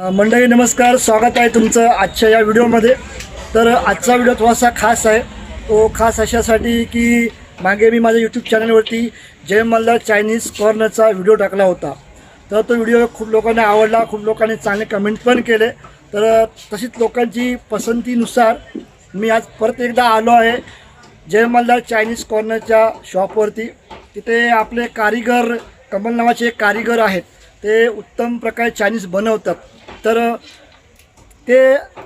मंडळी नमस्कार. स्वागत आहे तुमचं आजच्या या व्हिडिओमध्ये. तर आजचा व्हिडिओ थोडासा खास आहे. तो खास अशासाठी की मागे मी माझ्या यूट्यूब चॅनलवरती जय मल्हार चायनीज कॉर्नरचा व्हिडिओ टाकला होता. तर तो व्हिडिओ खूप लोकांना आवडला. खूप लोकांनी चांगले कमेंट पण केले. तर तशीच लोकांची पसंतीनुसार मी आज परत एकदा आलो आहे जय मल्हार चायनीज कॉर्नरच्या शॉपवरती तिथे आपले कारीगर कमल नावाचे एक आहेत. ते उत्तम प्रकारे चायनीज बनवतात. तर ते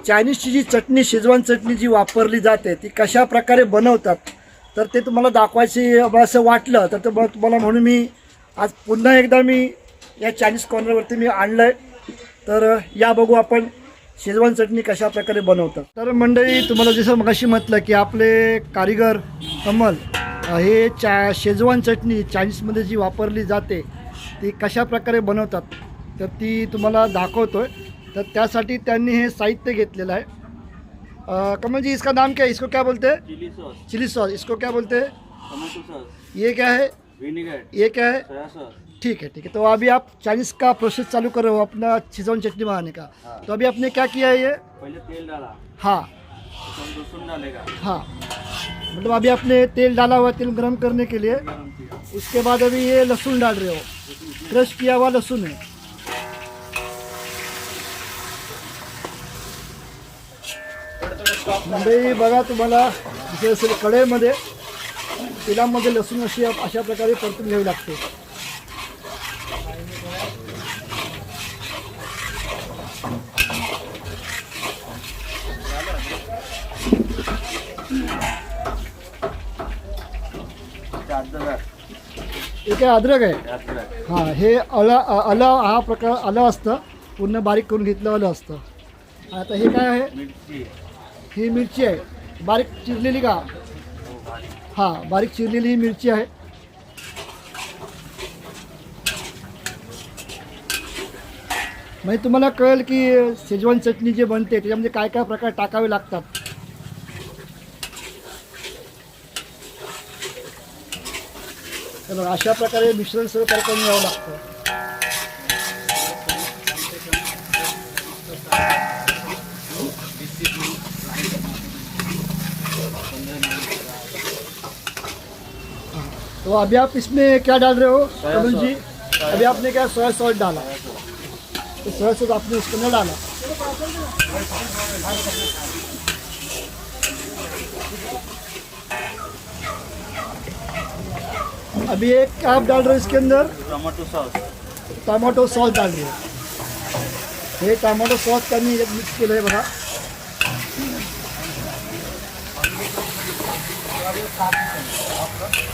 चायनीजची जी चटणी शेजवान चटणी जी वापरली जाते ती कशा प्रकारे बनवतात तर ते तुम्हाला दाखवायची असं वाटलं तर ते मग तुम्हाला म्हणून मी आज पुन्हा एकदा मी या चायनीज कॉर्नरवरती मी आणलं आहे तर या बघू आपण शेजवान चटणी कशा प्रकारे बनवतात. तर मंडळी तुम्हाला जसं मगाशी म्हटलं की आपले कारीगर कमल हे चा शेजवान चटणी चायनीजमध्ये जी वापरली जाते ती कशा प्रकारे बनवतात तर ती तुम्हाला दाखवतो आहे तर त्यासाठी त्यांनी हे साहित्य घेतलेलं आहे. कमल जी इसका नाम क्या है? इसको क्या बोलते हैं? Chilli sauce. Chilli sauce. इसको क्या बोलते हैं? Tomato sauce. ये क्या है? विनेगर. ये क्या है? Soya sauce. ठीक है ठीक है. तो अभी आप चाइनीज़ का प्रोसेस चालू कर रहे हो अपना शेजवान चटनी बनाने का. हाँ। तो अभी आपने क्या किया है ये? पहले तेल डाला. हाँ. उसमें लहसुन डालेगा. हाँ. मतलब अभी आपने तेल डाला हुआ तेल गरम करने के लिए. उसके बाद अभी ये लहसुन डाल रहे हो. क्रश किया हुआ लहसुन है. मुंबई बघा तुम्हाला जे असेल कढईमध्ये तेलामध्ये लसूण अशी अशा प्रकारे परतून घ्यावी लागते. एक हे काय अद्रक आहे? हां हे अला आलं हा प्रकार आलं असतं. पूर्ण बारीक करून घेतलं आलं असतं. आता हे काय आहे? ही मिरची आहे. बारीक चिरलेली का? बारीक हां बारीक चिरलेली ही मिरची आहे. म्हणजे तुम्हाला कळेल की शेजवान चटणी जे बनते त्याच्यामध्ये काय काय प्रकार टाकावे लागतात. अशा प्रकारे मिश्रण सर्व करून घ्यावं लागतं. तो अभी आप इसमें क्या डाल रहे हो? कमल जी अभी आपने क्या सोया सॉस डाला? तो सोया सॉस आपने उसको न डाला। अभी एक आप डाल रहे हो इसके अंदर? Tomato sauce. टमाटो सॉस डाल रहे हो हे टमाटो सॉस याच्यात मिक्स केलं आहे बघा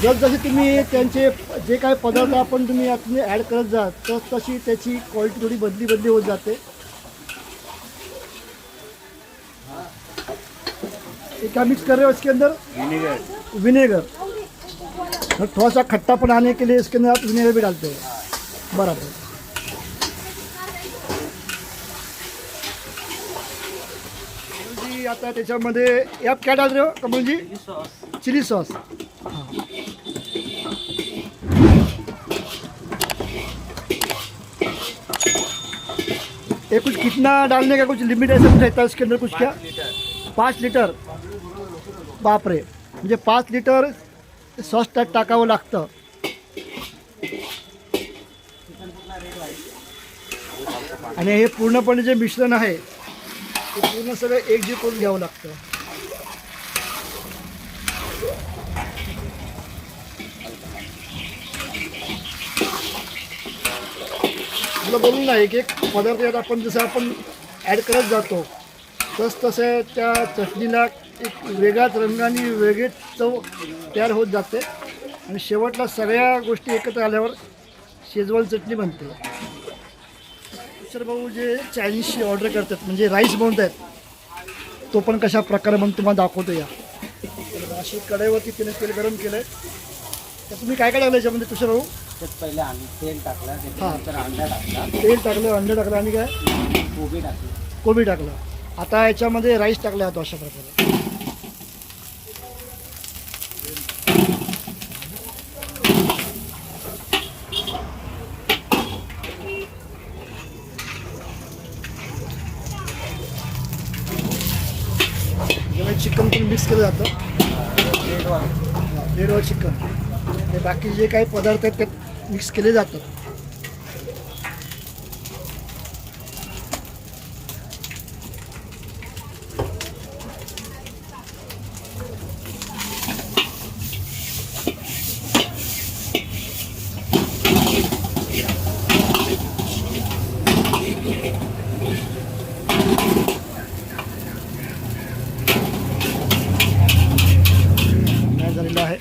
जस जसे तुम्ही त्यांचे जे काही पदार्थ आपण तुम्ही यातून ॲड करत जा तस तशी त्याची क्वालिटी थोडी बदली बदली होत जाते. क्या मिक्स कर रहे हो इसके अंदर विनेगर विनेगर थोड़ा सा खट्टापन आने के लिए इसके अंदर आप विनेगर भी डालते हो बराबर जी आता त्याच्यामध्ये ये आप क्या डाल रहे हो Kamal ji chilli sauce chilli sauce ये कुछ कितना डालने का कुछ लिमिट ऐसा कुछ रहता है इसके अंदर कुछ क्या? पाँच लीटर पाच लिटर बापरे. म्हणजे पाच लिटर सॉस त्यात टाकावं लागतं. आणि हे पूर्णपणे जे मिश्रण आहे ते पूर्ण सगळं एकजीव करून घ्यावं लागतं. तुला बोलून ना एक एक पदार्थ यात आपण जसं आपण ॲड करत जातो तस तसं त्या चटणीला एक वेगळाच रंगाने वेगळीच चव तयार होत जाते. आणि शेवटला सगळ्या गोष्टी एकत्र आल्यावर शेजवान चटणी बनते. सर भाऊ जे चायनीजची ऑर्डर करतात म्हणजे राईस बनवत आहेत तो पण कशा प्रकारे म्हणून तुम्हाला दाखवतो या. अशी कढईवरती तिने तेल गरम केलं आहे तर तुम्ही काय काय टाकलं याच्यामध्ये तुषार भाऊ? त्यात पहिले आम्ही तेल टाकलं त्याच्यानंतर अंडा टाकला. तेल टाकलं अंडे टाकलं आणि काय? कोबी टाकली. कोबी टाकलं. आता याच्यामध्ये राईस टाकला जातो अशा प्रकारे. चिकन ते मिक्स केलं जातं. Red chicken. हे बाकी जे काही पदार्थ आहेत ते मिक्स केले जातात नाही झालेलं आहे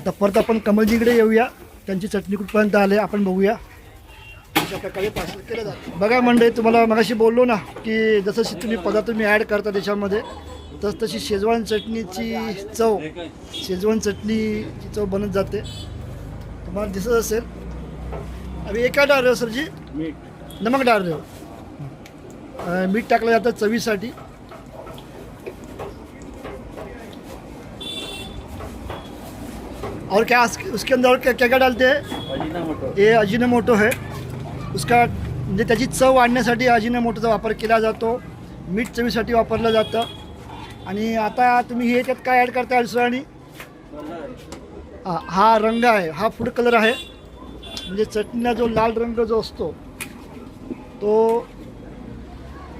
आता परत आपण कमलजीकडे येऊया. त्यांची चटणी कुठपर्यंत आले आपण बघूया. अशा प्रकारे पार्सल केलं जातं. बघा मंडळी तुम्हाला मगाशी बोललो ना की जसं तुम्ही पदार्थ तुम्ही ॲड करता त्याच्यामध्ये तस तशी शेजवान चटणीची चव शेजवान चटणीची चव बनत जाते. तुम्हाला दिसत असेल. अभि एका डाळ रहे सर जी मीठ. नमक डाळ मीठ टाकलं जातं चवीसाठी. और क्या उसके अंदर क्या क्या क्या डालते हैं? अजिनामोटो हे। अजिनोमोटो आहे उसका म्हणजे त्याची चव वाढण्यासाठी अजिनोमोटोचा वापर केला जातो. मीठ चवीसाठी वापरलं जातं. आणि आता तुम्ही हे याच्यात काय ॲड करता आणि? हा हा रंग आहे. हा फूड कलर आहे. म्हणजे चटणीला जो लाल रंग जो असतो तो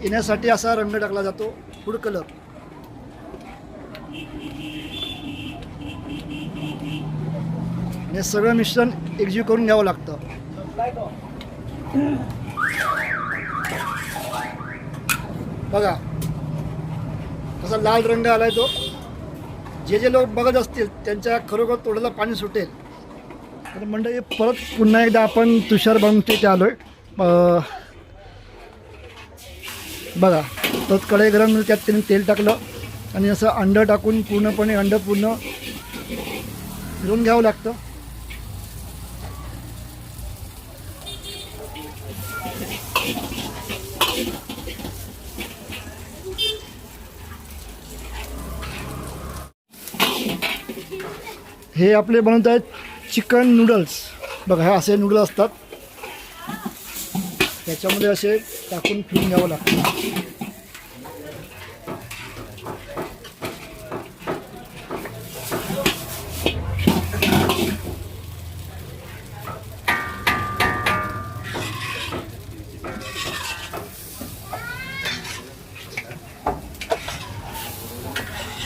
येण्यासाठी असा रंग टाकला जातो. फूड कलर हे सगळं मिश्रण एकजीव करून घ्यावं लागतं. बघा कसा लाल रंग आलाय तो. जे जे लोक बघत असतील त्यांच्या खरोखर तोंडाला पाणी सुटेल. तर मंडळी परत पुन्हा एकदा आपण तुषार बांगचे ते आलो बघा तोच कढई गरम त्यात त्याने तेल टाकलं आणि असं अंडं टाकून पूर्णपणे अंडं पूर्ण फिरून घ्यावं लागतं. हे आपले बनवत आहेत चिकन नूडल्स. बघा हे असे नूडल्स असतात. त्याच्यामध्ये असे टाकून फिरून घ्यावं लागतं.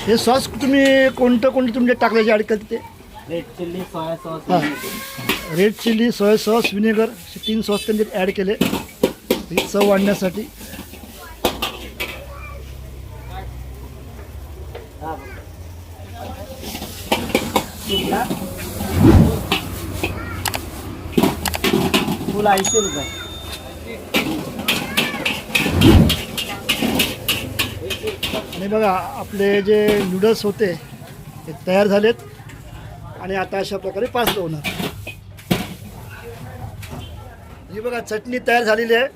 हे सॉस तुम्ही कोणतं कोणतं तुमच्या टाकल्याचे ॲड करते ते रेड चिल्ली सोया सॉस हां red chilli soya sauce vinegar असे तीन सॉस त्यांनी ॲड केले. ही चव वाढण्यासाठी फुल ऐंशी रुपये आणि बघा आपले जे नूडल्स होते ते तयार झालेत. आणि आता अशा प्रकारे पार्सल होणार. ही बघा चटणी तयार झालेली आहे.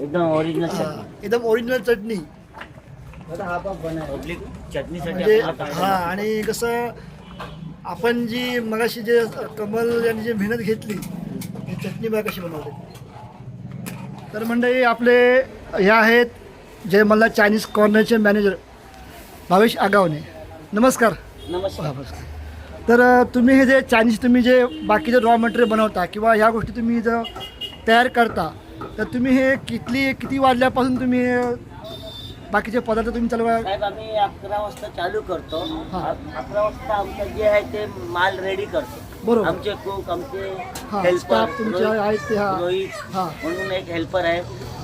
एकदम ओरिजिनल हा, एकदम ओरिजिनल चटणी. हा पब्लिक चटणीसाठी म्हणजे आपल्याला हा आणि कसं आपण जी मगाशी जे कमल यांनी जी मेहनत घेतली ही चटणी बघा कशी बनवते तर मंडळी आपले हे आहेत जय मल्ला चायनीज कॉर्नरचे मॅनेजर भावेश आगावणे नमस्कार. नमस्कार. नमस्कार. तर अ, तुम्ही हे जे चायनीज तुम्ही जे बाकीचे रॉ मटेरियल बनवता किंवा ह्या गोष्टी तुम्ही जर तयार करता तर तुम्ही हे किती किती वाजल्यापासून तुम्ही हे बाकीचे पदार्थ तुम्ही चालवा साहेब आम्ही अकरा वाजता चालू करतो. हा. अकरा वाजता आमचं जे आहे ते माल रेडी करतो. बरोबर. आमचे कुक आमचे हा हेल्पर स्टाफ तुमचे आहेत ते हा. रोहित हा. म्हणून एक हेल्पर आहे.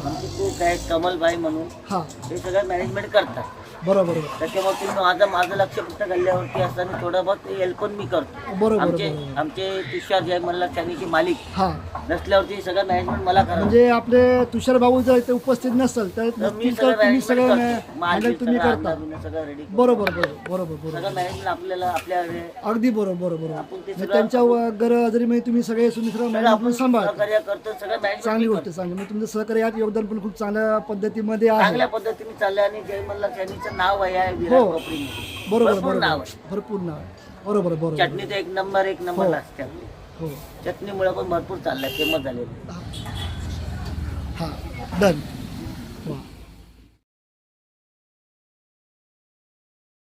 आमचे कुक आहेत कमलबाई म्हणून हा. हे सगळं मॅनेजमेंट करतात. बरोबर त्याच्यामुळे तुम्ही माझं माझं लक्ष फक्त गल्ल्यावरती असताना थोडं बहुत हेल्प पण मी करतो. बरोबर आमचे बरोबर. आमचे तुषार जय मल्ला चानीचे मालिक. हा. नसल्यावरती सगळं मॅनेजमेंट मला करावं. म्हणजे आपले तुषार भाऊ जर इथे उपस्थित नसेल तर तर मी तर सगळं तुम्ही सगळं करतो. माल हँडल बिल तुम्ही सगळं करता. आणणं-बिणणं सगळं रेडी बरोबर बरोबर बरोबर बरोबर. सगळं मॅनेजमेंट आपल्याला आपल्या अगदी बरोबर बरोबर आपण ते म्हणजे सगळं- त्यांच्या व- जरी म्हणजे तुम्ही सगळे तुम्ही सगळं मॅनेजमेंट सांभाळता सहकार्य करतो सगळं चांगली मॅनेजमेंट गोष्ट चांगली. म्हणजे तुमचं सहकार्य यात योगदान पण खूप चांगल्या पद्धतीमध्ये आहे. चांगल्या पद्धतीने चाललंय आणि जय मल्ला चॅनीचं नाव आहे हो. विराट कोपरी बरोबर भरपूर बरोबर. नाव आहे. भरपूर नाव आहे. बरोबर बरोबर. चटणी तर एक नंबर एक नंबर हो. असते आपली. हो. चटणीमुळे पण भरपूर चाललंय फेमस झालेलं हां डन